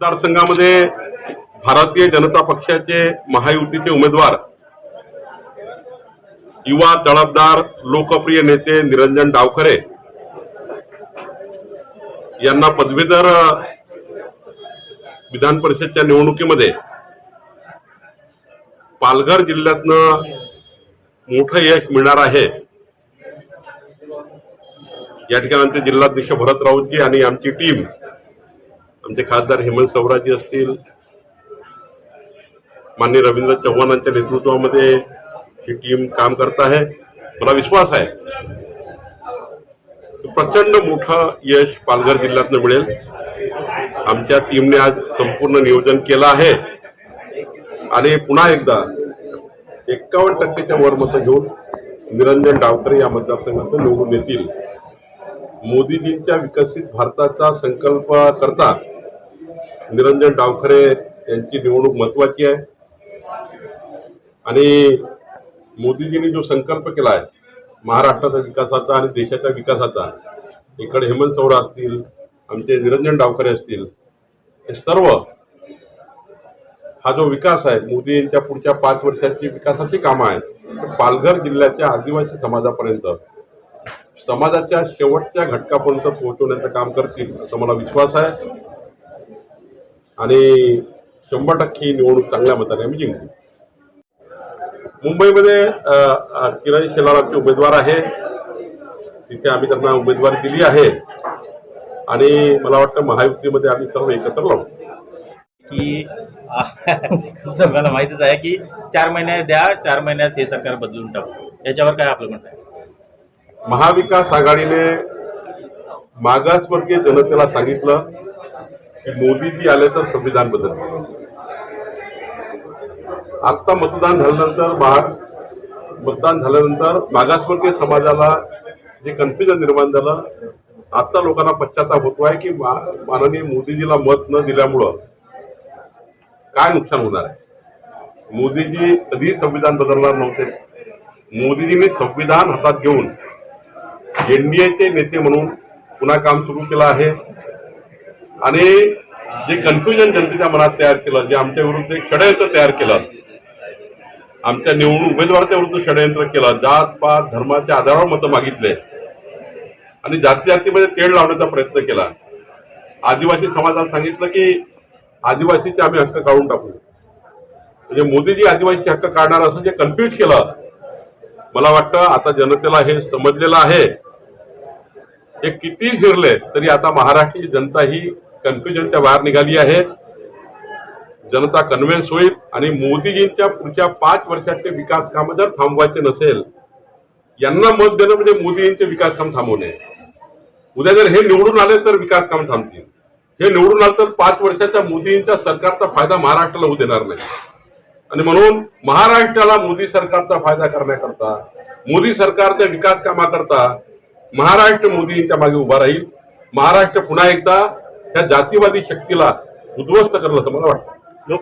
मतदारसंघामध्ये भारतीय जनता पक्षाचे महायुतीचे उमेदवार युवा तळपदार लोकप्रिय नेते निरंजन डावखरे यांना पदवीधर विधान परिषदच्या निवडणुकीमध्ये पालघर जिल्ह्यातनं मोठं यश मिळणार आहे. या ठिकाणी आमचे जिल्हाध्यक्ष भरत राऊतजी आणि आमची टीम आमचे खासदार हेमंत सवराजी असतील माननीय रवींद्र चव्हाणांच्या नेतृत्वामध्ये ही टीम काम करत आहे. मला विश्वास आहे प्रचंड मोठं यश पालघर जिल्ह्यातनं मिळेल. आमच्या टीमने आज संपूर्ण नियोजन केलं आहे. आणि पुन्हा एकदा एक्कावन्न टक्केच्या वर मतं घेऊन निरंजन डावकरे या मतदारसंघातून निवडून येतील. मोदीजींच्या विकसित भारताचा संकल्प करता निरंजन डावखरे यांची निवडणूक महत्वाची आहे. आणि मोदीजींनी जो संकल्प केला आहे महाराष्ट्राच्या विकासाचा आणि देशाच्या विकासाचा इकडे हेमंत सौरा असतील आमचे निरंजन डावखरे असतील हे सर्व हा जो विकास आहे मोदींच्या पुढच्या पाच वर्षाची विकासाची कामं आहेत पालघर जिल्ह्याच्या आदिवासी समाजापर्यंत समाजाच्या शेवटच्या घटकापर्यंत पोहोचवण्याचं काम करतील असा मला विश्वास आहे. आणि शंभर टक्के निवडणूक चांगल्या मताने आम्ही जिंकू. मुंबईमध्ये किरण शेलार आमचे उमेदवार आहे. तिथे आम्ही त्यांना उमेदवारी दिली आहे. आणि मला वाटतं महायुतीमध्ये आम्ही सर्व एकत्र लावू की तुमचं मला माहितीच आहे की चार महिने द्या चार महिन्यात हे सरकार बदलून टाकू. याच्यावर काय आपलं म्हणणं आहे? महाविकास आघाडीने मागासवर्गीय जनतेला सांगितलं की मोदीजी आले तर संविधान बदल आता मतदान झाल्यानंतर महा मतदान झाल्यानंतर मागासवर्गीय समाजाला जे कन्फ्युजन निर्माण झालं आता लोकांना पश्चाताप होतो आहे की मा- माननीय मोदीजीला मत न दिल्यामुळं काय नुकसान होणार आहे? मोदीजी कधीही संविधान बदलणार नव्हते. मोदीजींनी संविधान हातात घेऊन एनडीएचे नेते म्हणून पुन्हा काम सुरू केलं आहे. आणि जे कन्फ्युजन जनतेच्या मनात तयार केलं जे आमच्या विरुद्ध एक षडयंत्र तयार केलं आमच्या निवडणूक उमेदवाराच्या विरुद्ध षडयंत्र केलं जात पात धर्माच्या आधारावर मतं मागितले आणि जाती जातीमध्ये तेढ लावण्याचा प्रयत्न केला. आदिवासी समाजाला सांगितलं की आदिवासीचे आम्ही हक्क काढून टाकू. म्हणजे मोदीजी आदिवासीचे हक्क काढणार असं जे कन्फ्युज केलं मला वाटतं आता जनतेला हे समजलेलं आहे. हे किती फिरले तरी आता महाराष्ट्राची जनता ही कन्फ्युजनच्या बाहेर निघाली आहे. जनता कन्व्हिन्स होईल आणि मोदीजींच्या पुढच्या पाच वर्षाचे विकास कामं जर थांबवायचे नसेल यांना मत देणं म्हणजे मोदीजींचे विकास काम थांबवणे. उद्या जर हे निवडून आले तर विकास काम थांबतील. हे निवडून आलं तर पाच वर्षाच्या मोदींच्या सरकारचा फायदा महाराष्ट्राला होऊ देणार नाही. आणि म्हणून महाराष्ट्राला मोदी सरकारचा फायदा करण्याकरता मोदी सरकारच्या विकास कामाकरता महाराष्ट्र मोदींच्या मागे उभा राहील. महाराष्ट्र पुन्हा एकदा त्या जातीवादी शक्तीला उद्ध्वस्त करेल असं मला वाटतं.